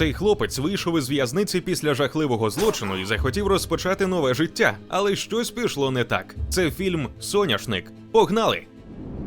Цей хлопець вийшов із в'язниці після жахливого злочину і захотів розпочати нове життя, але щось пішло не так. Це фільм Соняшник. Погнали!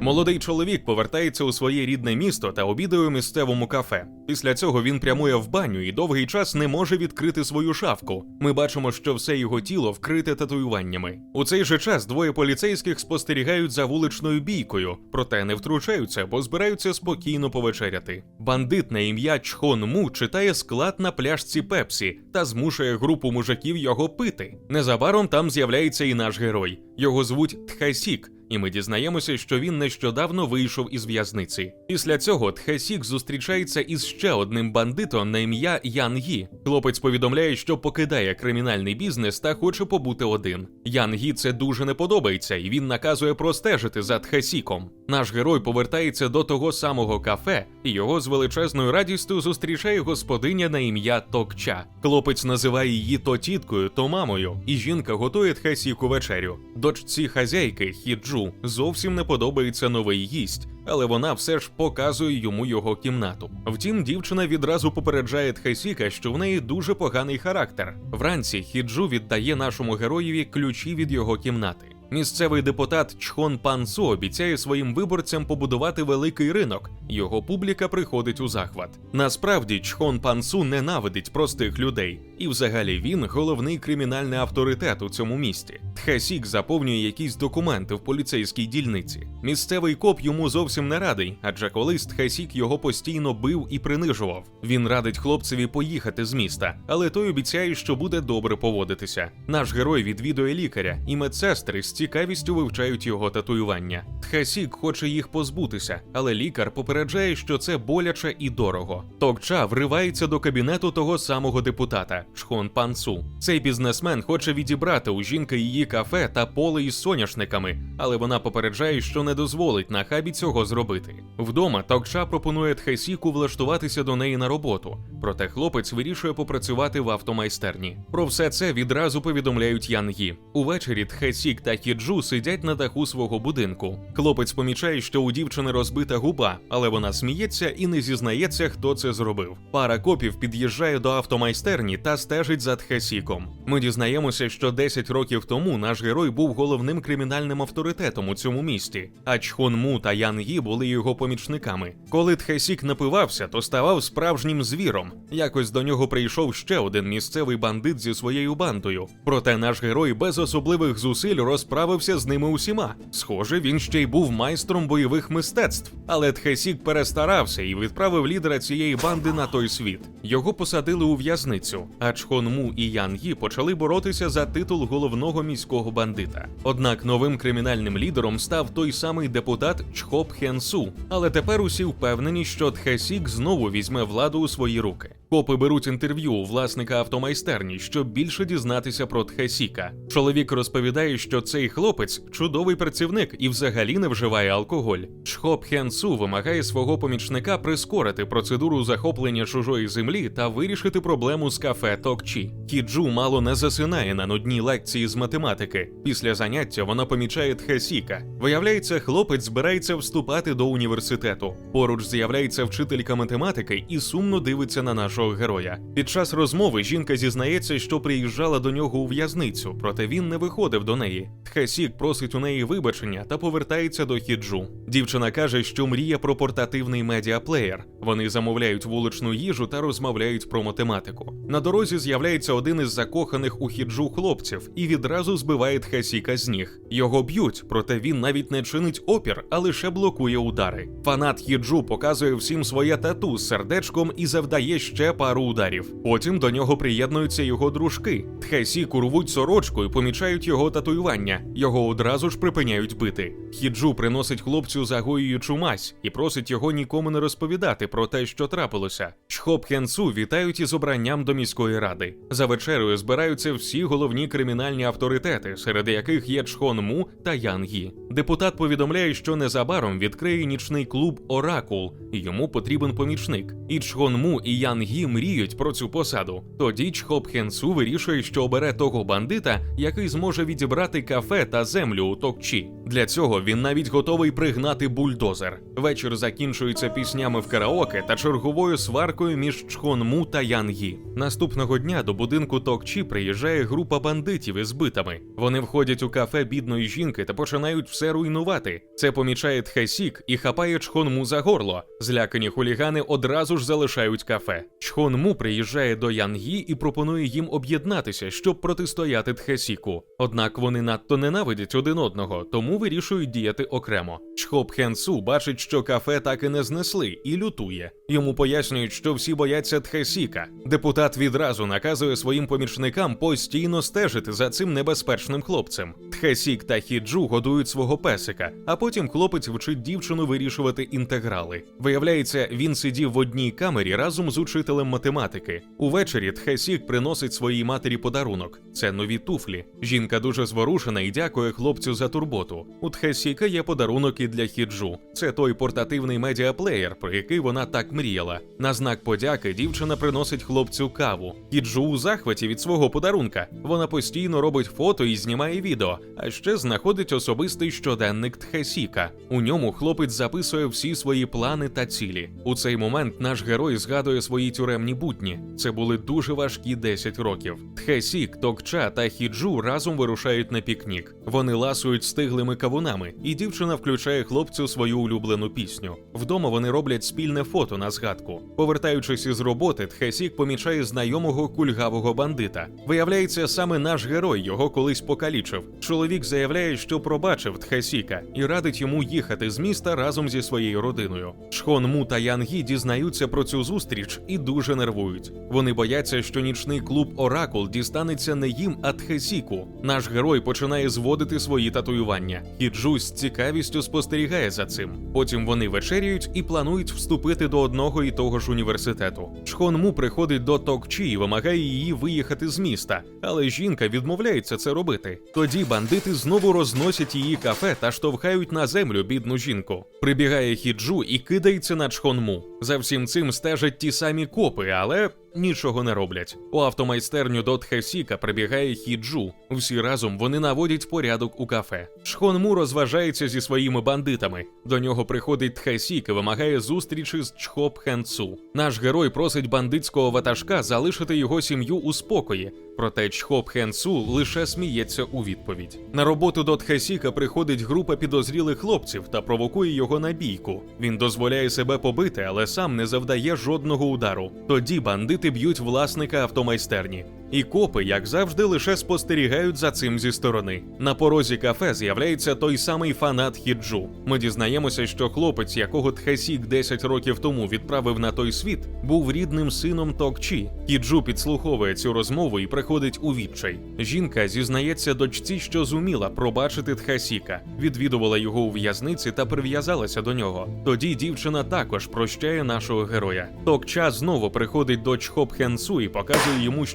Молодий чоловік повертається у своє рідне місто та обідає у місцевому кафе. Після цього він прямує в баню і довгий час не може відкрити свою шафку. Ми бачимо, що все його тіло вкрите татуюваннями. У цей же час двоє поліцейських спостерігають за вуличною бійкою, проте не втручаються, бо збираються спокійно повечеряти. Бандит на ім'я Чхон Му читає склад на пляшці Пепсі та змушує групу мужиків його пити. Незабаром там з'являється і наш герой. Його звуть Тхасік. І ми дізнаємося, що він нещодавно вийшов із в'язниці. Після цього Тхесік зустрічається із ще одним бандитом на ім'я Ян Гі. Хлопець повідомляє, що покидає кримінальний бізнес та хоче побути один. Ян Гі це дуже не подобається, і він наказує простежити за Тхесіком. Наш герой повертається до того самого кафе, і його з величезною радістю зустрічає господиня на ім'я Токча. Хлопець називає її то тіткою, то мамою, і жінка готує Тхесіку вечерю. Дочці хазяйки Хіджу зовсім не подобається новий гість, але вона все ж показує йому його кімнату. Втім, дівчина відразу попереджає Тхесіка, що в неї дуже поганий характер. Вранці Хіджу віддає нашому героєві ключі від його кімнати. Місцевий депутат Чхон Пансу обіцяє своїм виборцям побудувати великий ринок. Його публіка приходить у захват. Насправді, Чхон Пансу ненавидить простих людей, і взагалі він головний кримінальний авторитет у цьому місті. Тхасік заповнює якісь документи в поліцейській дільниці. Місцевий коп йому зовсім не радий, адже колись Тхасік його постійно бив і принижував. Він радить хлопцеві поїхати з міста, але той обіцяє, що буде добре поводитися. Наш герой відвідує лікаря, і медсестри з цікавістю вивчають його татуювання. Тхасік хоче їх позбутися, але лікар попереджає, що це боляче і дорого. Токча вривається до кабінету того самого депутата Чхон Пансу. Цей бізнесмен хоче відібрати у жінки її кафе та поле із соняшниками, але вона попереджає, що не дозволить нахабі цього зробити. Вдома Токча пропонує Тхесіку влаштуватися до неї на роботу, проте хлопець вирішує попрацювати в автомайстерні. Про все це відразу повідомляють Янгі. Увечері Тхесік та Хіджу сидять на даху свого будинку. Хлопець помічає, що у дівчини розбита губа, але вона сміється і не зізнається, хто це зробив. Пара копів під'їжджає до автомайстерні та стежить за Тхесіком. Ми дізнаємося, що 10 років тому наш герой був головним кримінальним авторитетом у цьому місті, а Чхон Му та Ян Ї були його помічниками. Коли Тхесік напивався, то ставав справжнім звіром. Якось до нього прийшов ще один місцевий бандит зі своєю бандою. Проте наш герой без особливих зусиль розправився з ними усіма. Схоже, він ще й був майстром бойових мистецтв. Але Тхесік перестарався і відправив лідера цієї банди на той світ. Його посадили у в'язницю, а Чхон Му і Ян Ї почали боротися за титул головного міського бандита. Однак новим кримінальним лідером став той самий депутат Чхоп Хен Су. Але тепер усі впевнені, що Тхесік знову візьме владу у свої руки. Копи беруть інтерв'ю у власника автомайстерні, щоб більше дізнатися про Тхесіка. Чоловік розповідає, що цей хлопець чудовий працівник і взагалі не вживає алкоголь. Чхоп Хен Су вимагає свого помічника прискорити процедуру захоплення чужої землі та вирішити проблему з кафе Токчі. Кіджу мало не засинає на нудній лекції з математики. Після заняття вона помічає Тхесіка. Виявляється, хлопець збирається вступати до університету. Поруч з'являється вчителька математики і сумно дивиться на нашого героя. Під час розмови жінка зізнається, що приїжджала до нього у в'язницю, проте він не виходив до неї. Тхесік просить у неї вибачення та повертається до хіджу. Дівчина каже, що мріє про портативний медіаплеєр. Вони замовляють вуличну їжу та розмовляють про математику. На дорозі з'являється один із закоханих у хіджу хлопців і відразу збиває Тхесіка з ніг. Його б'ють, проте він навіть не чинить опір, а лише блокує удари. Фанат хіджу показує всім своє тату з сердечком і завдає ще пару ударів. Потім до нього приєднуються його дружки. Тхесіку рвуть сорочку і помічають його татуювання. Його одразу ж припиняють бити. Хіджу приносить хлопцю загоюючу мазь і просить його нікому не розповідати про те, що трапилося. Чхоп Хенсу вітають із обранням до міської ради. За вечерею збираються всі головні кримінальні авторитети. серед яких є Чхон Му та Ян Гі. Депутат повідомляє, що незабаром відкриє нічний клуб Оракул, і йому потрібен помічник. І Чхон Му і Ян Гі мріють про цю посаду. Тоді Чхоп Хен Су вирішує, що обере того бандита, який зможе відібрати кафе та землю у Токчі. Для цього він навіть готовий пригнати бульдозер. Вечір закінчується піснями в караоке та черговою сваркою між Чхон Му та Ян Гі. Наступного дня до будинку Токчі приїжджає група бандитів із битами. Вони входять у кафе бідної жінки та починають все руйнувати. Це помічає Тхесік і хапає Чхон Му за горло. Злякані хулігани одразу ж залишають кафе. Чхон Му приїжджає до Ян Гі і пропонує їм об'єднатися, щоб протистояти Тхесіку. Однак вони надто ненавидять один одного, тому вирішують діяти окремо. Чхоп Хен Су бачить, що кафе так і не знесли, і лютує. Йому пояснюють, що всі бояться Тхесіка. Депутат відразу наказує своїм помічникам постійно стежити за цим небезпечним хлопцем. Тхесік та Хіджу годують свого песика, а потім хлопець вчить дівчину вирішувати інтеграли. Виявляється, він сидів в одній камері разом з учителем математики. Увечері Тхесік приносить своїй матері подарунок. Це нові туфлі. Жінка дуже зворушена і дякує хлопцю за турботу. У Тхесіка є подарунок і для Хіджу. Це той портативний медіаплеєр, про який вона так мріяла. На знак подяки дівчина приносить хлопцю каву. Хіджу у захваті від свого подарунка. Вона постійно робить фото і знімає відео, а ще знаходить особистий щоденник Тхесіка. У ньому хлопець записує всі свої плани та цілі. У цей момент наш герой згадує свої тюремні будні. Це були дуже важкі 10 років. Тхесік, Токча та Хіджу разом вирушають на пікнік. Вони ласують стиглими кавунами, і дівчина включає хлопцю свою улюблену пісню. Вдома вони роблять спільне фото на згадку. Повертаючись із роботи, Тхесік помічає знайомого кульгавого бандита. Виявляється, саме наш герой його колись покалічив. Чоловік заявляє, що пробачив Тхесіка і радить йому їхати з міста разом зі своєю родиною. Шхон Му та Ян Гі дізнаються про цю зустріч і дуже нервують. Вони бояться, що нічний клуб Оракул дістанеться не їм, а Тхесіку. Наш герой починає зводити свої татуювання. Хіджу з цікавістю спостерігає за цим. Потім вони вечеряють і планують вступити до одного і того ж університету. Чхон Му приходить до Токчі і вимагає її виїхати з міста, але жінка відмовляється це робити. Тоді бандити знову розносять її кафе та штовхають на землю бідну жінку. Прибігає Хіджу і кидається на Чхонму. За всім цим стежать ті самі копи, але нічого не роблять. У автомайстерню до Тхесіка прибігає Хіджу. Всі разом вони наводять порядок у кафе. Чхонму розважається зі своїми бандитами. До нього приходить Тхесік і вимагає зустрічі з Чхоп Хенцу. Наш герой просить бандитського ватажка залишити його сім'ю у спокої. Проте Чхоп Хенцу лише сміється у відповідь. На роботу до Тхесіка приходить група підозрілих хлопців та провокує його на бійку. Він дозволяє себе побити, але сам не завдає жодного удару. Тоді бандити б'ють власника автомайстерні. І копи, як завжди, лише спостерігають за цим зі сторони. На порозі кафе з'являється той самий фанат Хіджу. Ми дізнаємося, що хлопець, якого Тхесік 10 років тому відправив на той світ, був рідним сином Токчі. Хіджу підслуховує цю розмову і приходить у відчай. Жінка зізнається дочці, що зуміла пробачити Тхасіка, відвідувала його у в'язниці та прив'язалася до нього. Тоді дівчина також прощає нашого героя. Токча знову приходить до Чхоп Хенсу і показує йому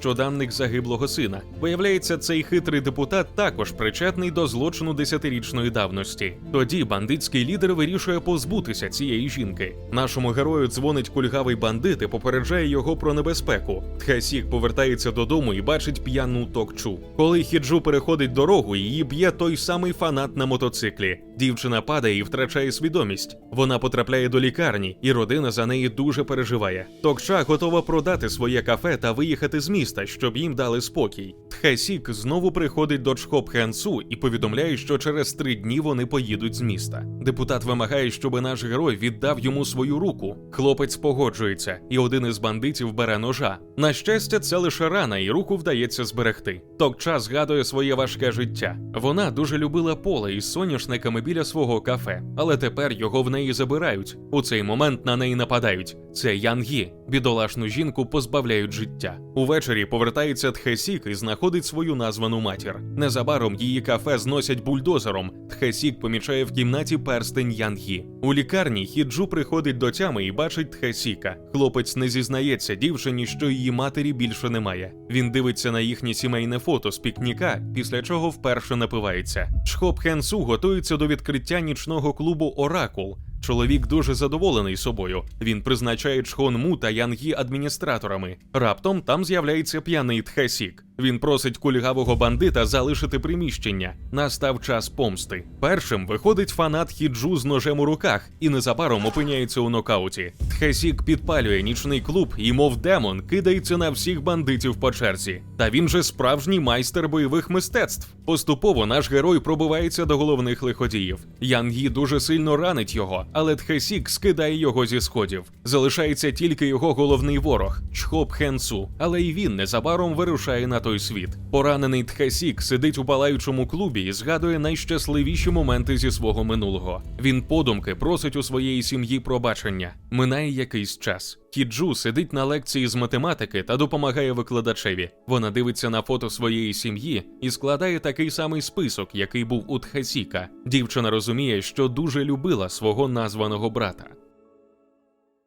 щоданник загиблого сина. Виявляється, цей хитрий депутат також причетний до злочину десятирічної давності. Тоді бандитський лідер вирішує позбутися цієї жінки. Нашому герою дзвонить кульгавий бандит і попереджає його про небезпеку. Тхасік повертається додому і бачить п'яну токчу. Коли Хіджу переходить дорогу, її б'є той самий фанат на мотоциклі. Дівчина падає і втрачає свідомість. Вона потрапляє до лікарні, і родина за неї дуже переживає. Токча готова продати своє кафе та виїхати з міста, щоб їм дали спокій. Тхесік знову приходить до Чхоп Хенсу і повідомляє, що через три дні вони поїдуть з міста. Депутат вимагає, щоб наш герой віддав йому свою руку. Хлопець погоджується, і один із бандитів бере ножа. На щастя, це лише рана, і руку вдається зберегти. Токча згадує своє важке життя. Вона дуже любила поле із соняшниками біля свого кафе, але тепер його в неї забирають. У цей момент на неї нападають. Це Янгі. Бідолашну жінку позбавляють життя. Увечері повертає. Повертається Тхесік і знаходить свою названу матір. Незабаром її кафе зносять бульдозером. Тхесік помічає в кімнаті перстень Янгі. У лікарні Хіджу приходить до тями і бачить Тхесіка. Хлопець не зізнається дівчині, що її матері більше немає. Він дивиться на їхнє сімейне фото з пікніка, після чого вперше напивається. Чхоп Хенсу готується до відкриття нічного клубу Оракул. Чоловік дуже задоволений собою. Він призначає Чхон Му та Янгі адміністраторами. Раптом там з'являється п'яний Тхесік. Він просить кульгавого бандита залишити приміщення. Настав час помсти. Першим виходить фанат Хіджу з ножем у руках і незабаром опиняється у нокауті. Тхесік підпалює нічний клуб і, мов демон, кидається на всіх бандитів по черзі. Та він же справжній майстер бойових мистецтв. Поступово наш герой пробивається до головних лиходіїв. Янгі дуже сильно ранить його, але Тхесік скидає його зі сходів. Залишається тільки його головний ворог Чхоп Хенсу, але й він незабаром вирушає на той світ. Поранений Тхесік сидить у палаючому клубі і згадує найщасливіші моменти зі свого минулого. Він подумки просить у своєї сім'ї пробачення. Минає якийсь час. Кіджу сидить на лекції з математики та допомагає викладачеві. Вона дивиться на фото своєї сім'ї і складає такий самий список, який був у Тхесіка. Дівчина розуміє, що дуже любила свого названого брата.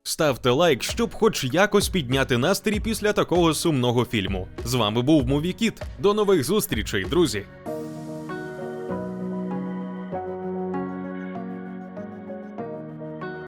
Ставте лайк, щоб хоч якось підняти настрій після такого сумного фільму. З вами був Мувікіт. До нових зустрічей, друзі!